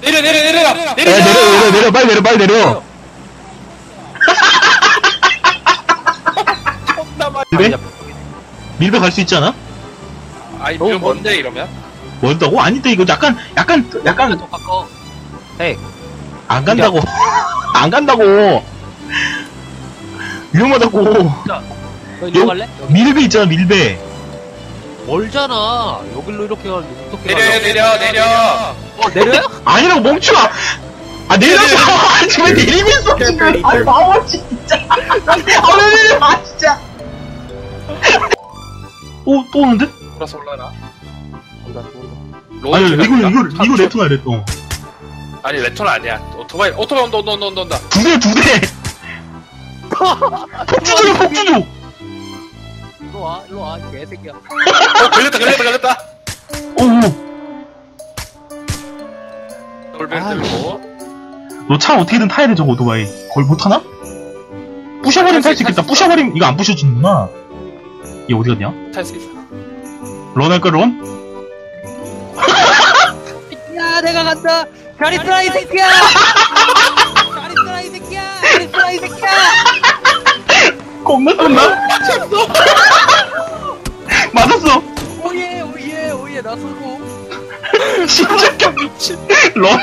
내려 내려 내려 야, 내려 내려, 내려, 내려, 빨리 내려, 빨리 내려. 밀배? 밀배 갈수 있지 않아? 아니 너무 이런 뭔데 이러면 뭔다고? 아닌데, 이거 약간, 약간, 약간, 더 가까워. 헤이. 안 간다고. 안 간다고. 위험하다고. 너 이리로 요- 갈래? 여기. 밀배 있잖아, 밀배. 멀잖아. 여기로 이렇게 가면 어떻게 내려 내려 내려 어, 내려요? 아니라고, 멈추라! 아, 내려서! 아니, 왜 내리면서 지금! 아, 바보, 진짜! 아, 왜 내려! 아, 진짜! 오, 또 오는데? 돌아서 올라나 온다, 온다. 아니, 이거? 이거, 이거 레토나, 레토. 아니 레토는 아니야 오토바이 오토바이 온다 온다 온다 온다 온다 두 대, 두 대! 폭주죠, 폭주죠! 일로 와, 일로 와, 이 개새끼야. 어 걸렸다 걸렸다 걸렸다 오, 오. 돌벨 아유. 들고 너 차 어떻게든 타야 돼, 저거 오토바이. 거의 못 타나? 부셔버리면 탈 수 있겠다. 부셔버리면, 이거 안 부셔지는구나. 얘 어디 갔냐? 탈 수 있어 런 할까, 런? 야, 내가 간다. 잘 있어라, 이 새끼야. 잘 있어라, 이 새끼야. 잘 있어라, 이 새끼야. 겁나 쏜다? 맞았어! 오예, 오예, 오예, 나쏘 고. 진짜 미친. 런,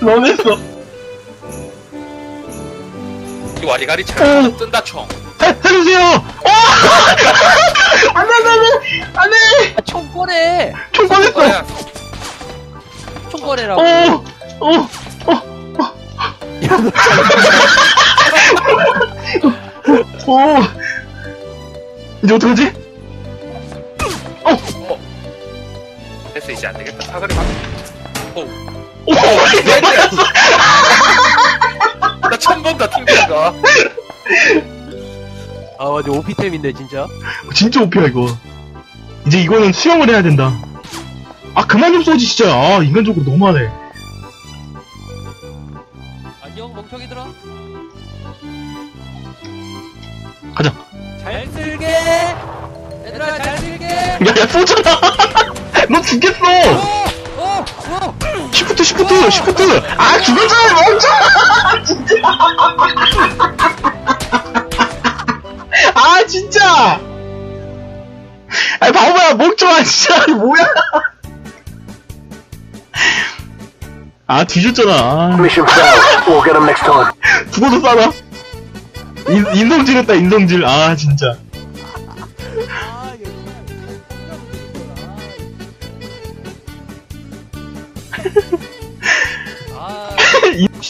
런 했어. 이 와리가리 어. 차 뜬다 총 해, 해주세요! 어! 안 돼, 안 돼, 안 돼! 안 돼! 아, 총 꺼내. 총 꺼냈어! 총 꺼내라고. 어, 어, 어. 이제 어떡하지? 이제 안 되겠다 사거리 막 오. 오! 나 처음 본다 거 아, 맞아, 오피템인데, 진짜. 진짜 오피야, 이거. 이제 이거는 수영을 해야 된다. 아, 그만 좀 쏘지, 진짜. 아, 인간적으로 너무하네. 안녕, 멍청이들아. 가자. 잘 쓸게. 얘들아, 잘 쓸게. 야, 야, 쏘잖아! 너 죽겠어! 시프트, 시프트, 시프트! 아, 죽었잖아, 멈춰! 진짜! 아, 진짜! 아이, 바보야, 멈춰, 진짜! 뭐야! 아, 뒤졌잖아. 아. 죽어도 싸다. 인, 인성질 했다, 인성질. 아, 진짜.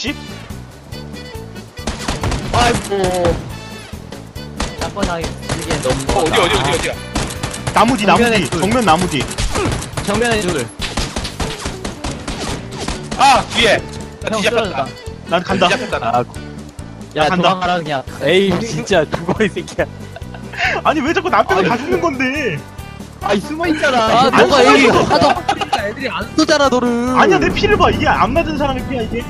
60? 아이고. 낙관하기 이게 너무. 어, 어디, 어디, 어디, 아. 어디야? 나무지, 나무지. 둘. 정면 나무지. 정면에 둘. 아, 뒤에. 나 뒤잡혔다. 난 간다. 아, 야, 간다. 도망가라, 그냥. 에이, 진짜 죽어, 이 새끼야. 아니, 왜 자꾸 남 때문에 다 죽는 건데? 아이, 숨어있잖아. 아, 너가 에이, 하다. 애들이 안 쏘잖아, 너를. 아니야, 내 피를 봐. 이게 안 맞은 사람의 피야, 이게.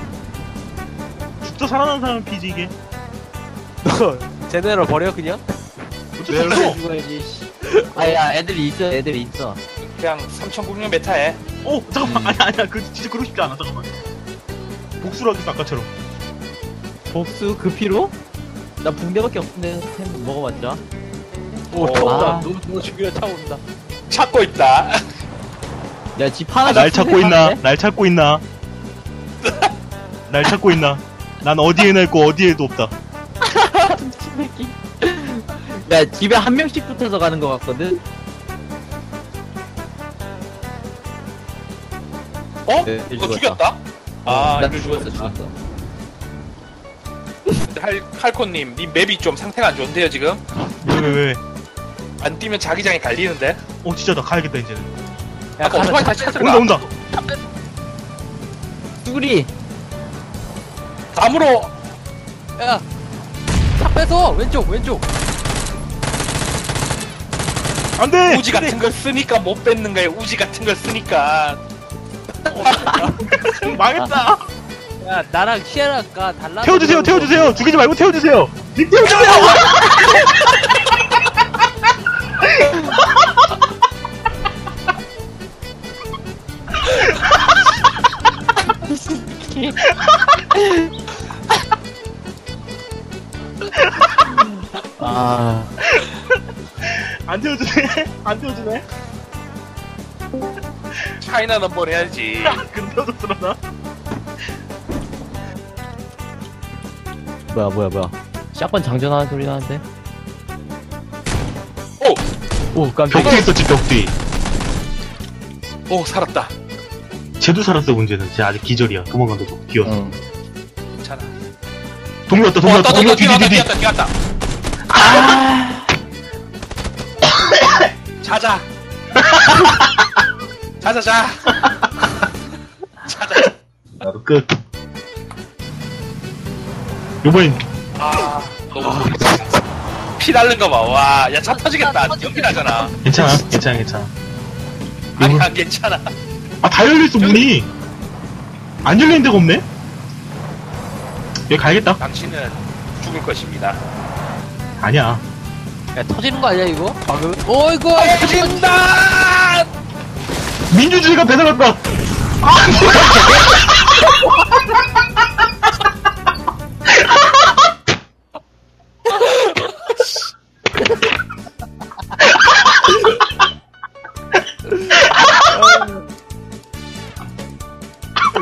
죽다 살아난 사람의 피지, 이게. 너, 쟤네를 버려, 그냥? 어쩔 수 없어. 죽어야지, 씨. 아야, 애들이 있어, 애들이 있어. 그냥 3,900명 메타에 어, 잠깐만. 아니야, 아니야. 그, 진짜 그러고 싶지 않아. 잠깐만. 복수를 하겠어, 아까처럼. 복수 그 피로? 나 붕대밖에 없는데 템 먹어봤자. 오, 오. 차 온다. 아. 너, 너 죽이려 차 온다. 찾고 있다 야, 집 하나 날 찾고 있나? 날 찾고 있나? 날 찾고 있나? 난 어디에나 있고 어디에도 없다. 새끼. 야, 집에 한 명씩 붙어서 가는 것 같거든? 어? 네, 죽었다. 죽였다? 아 나 이거 죽었어, 죽었어 죽었어. 할, 할코님 님 맵이 좀 상태가 안 좋은데요 지금? 왜, 왜, 왜? 안 뛰면 자기장이 갈리는데? 어, 진짜 나 가야겠다, 이제는. 야, 아까 오토바이 다시 온다, 찾으러 온다. 뚜리! 감으로 야! 차 뺏어! 왼쪽, 왼쪽! 안 돼! 우지 같은 걸 쓰니까 못 뺏는 거야 우지 같은 걸 쓰니까 망했다! 야, 나랑 시에라가 달라. 태워주세요, 태워주세요! 죽이지 말고 태워주세요! 님 태워주세요! 아, 안 태워주네? 안 태워주네? 차이나 넘버 해야지. 근데도 들어나? 뭐야, 뭐야, 뭐야. 샷건 장전하는 소리 나는데? 오! 오, 깜짝이야. 벽 뒤에 있었지, 벽 뒤. 오, 살았다. 쟤도 살았어, 문제는. 쟤 아직 기절이야. 도망간다고. 기어. 응. 괜찮아. 동료 왔다, 어, 동료 왔다, 동료 또, 뒤, 뛰어왔다, 뒤, 뒤. 뛰어왔다, 뛰어왔 다. 자자. 자자, 자. 자자. 나도 끝. 요번엔, 아, 너무 피 날른 거 봐. 와, 야, 차 터지겠다. 연기 나잖아. 괜찮아, 괜찮아, 괜찮아. 아니, 요번- 안 괜찮아. 아, 다 열려있어, 문이. 안 열리는 데가 없네? 여기 가야겠다. 당신은 죽을 것입니다. 아니야. 야 터지는 거 아니야 이거? 방금 어이구 터진다! 민주주의가 배달왔다. 아.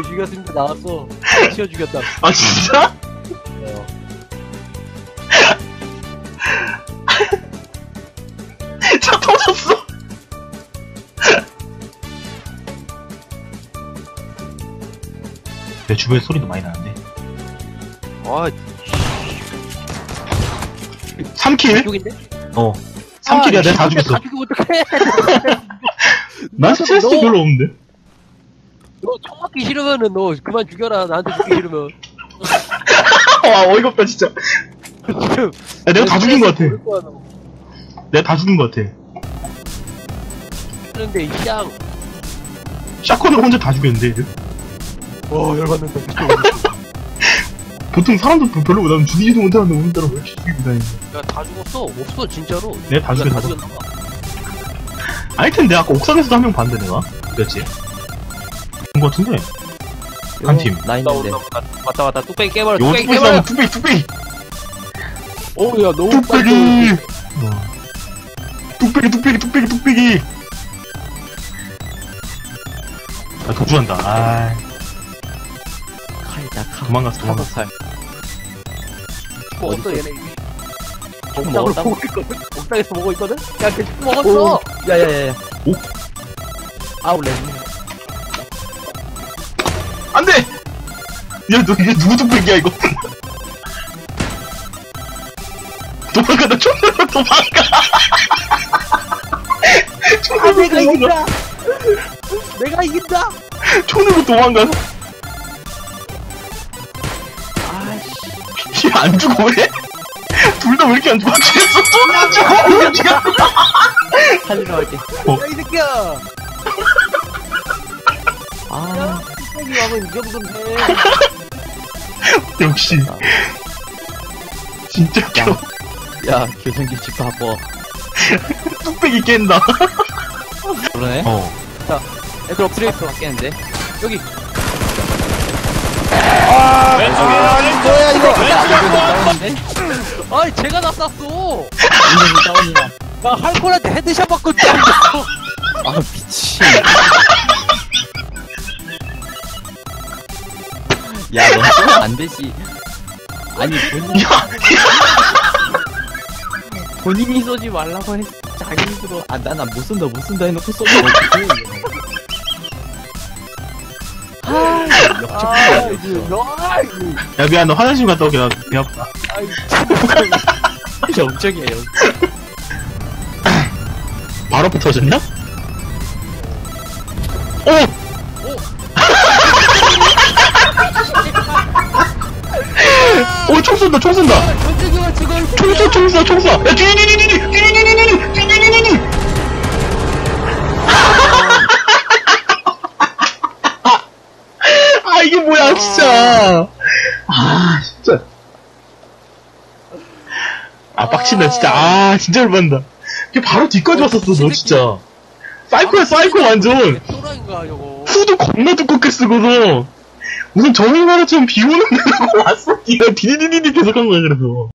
죽였습니다 나왔어 치워 죽였다 아, 진짜? 내 주변에 소리도 많이 나는데. 아 3킬? 이쪽인데? 어. 3킬이야, 내가 다 죽였어. 어떡해 난 스트레스 너- 별로 없는데? 너총 맞기 싫으면은 너 그만 죽여라 나한테 죽기 싫으면 와, 어이가 없다, 진짜. 야, 내가 다 죽인 것 같아. 모를 거야, 너. 내가 다 죽인 것 같아. 그런데 이쌍 샷건으로 혼자 다 죽였는데, 어 열받는다 보통 사람들 별로 나면 죽이지도 못하는데 오늘따라 왜 이렇게 죽이고 다니는? 야다 죽었어 없어 진짜로 내가 다 네가 다 죽였나 봐. 죽였나 봐 아니, 텐데, 아까 옥상에서도 한 명 봤는데, 내가? 그랬지? 본거 같은데? 한 팀. 나 있는데. 왔다 왔다 뚝배기 깨버려 요거 뚝배기 뚝배기 깨버려 뚝배기, 뚝배기! 어우야 너무 뚝배기! 어. 뚝배기, 뚝배기, 뚝배기, 뚝배기! 아, 도주한다. 아, 칼이다, 칼. 도망갔어, 도망갔어. 칼. 먹었어 얘네 총 옥상으로 먹었다고? 보고 있거든 옥상에서 보고 있거든 야걔 먹었어 야, 야, 야, 야. 오. 아울렛. 안 돼! 야, 너, 이게 누구 뚝배기야, 이거? 도망가, 나 총으로 도망가! 아 총으로 내가 도망가! 이긴다 내가 이긴다 총으로 도망가! 안 죽어, 왜? 둘 다 왜 이렇게 안 죽어? 죽였어! 쏘면 죽어! 죽였어! 살리러 갈게. 야 이 새끼야 아, 뚝배기 와면 이 정도면 돼 역시. 진짜 겨. 야, 교정기 집 바꿔. 뚝배기 깬다. 그러네? 어. 애들 엎드려 있어. 깼는데? 여기. 뭐야 이거 다운인데? 아이 제가 나 쐈어 인정이 다운이야. 나 할콜한테 헤드샷 받고 짱 아, 미친. 야, 너 쏘면 안 되지. 아니, 본인, 야, 본인이 쏘지 말라고 했, 자기 입으로, 아, 나, 나못 쏜다, 못 쏜다 해놓고 쏘면 어떡해. 역적이야, 아 역적. 이거 아이고 야, 미안, 너 화장실 갔다 오게. 나배 아프다. 역적이야, 역적. 바로 붙어졌냐? 오! 오, 총 쏜다, 총 쏜다! 전쟁이와 지금 총 쏴, 총 쏴, 총 쏴! 야, 뒤, 뒤, 뒤, 뒤, 뒤, 뒤, 뒤, 뒤, 뒤, 뒤, 뒤, 뒤, 뒤, 뒤! 진짜! 아, 진짜. 아, 빡친다, 진짜. 아, 진짜 열받는다. 이게 바로 뒤까지 왔었어, 너 진짜. 사이코야, 사이코, 완전! 또라인가 저거 후도 겁나 두껍게 쓰고서 무슨 지금 비 오는 데라고 왔어. 니가 디디디디 계속 한 거야, 그래서.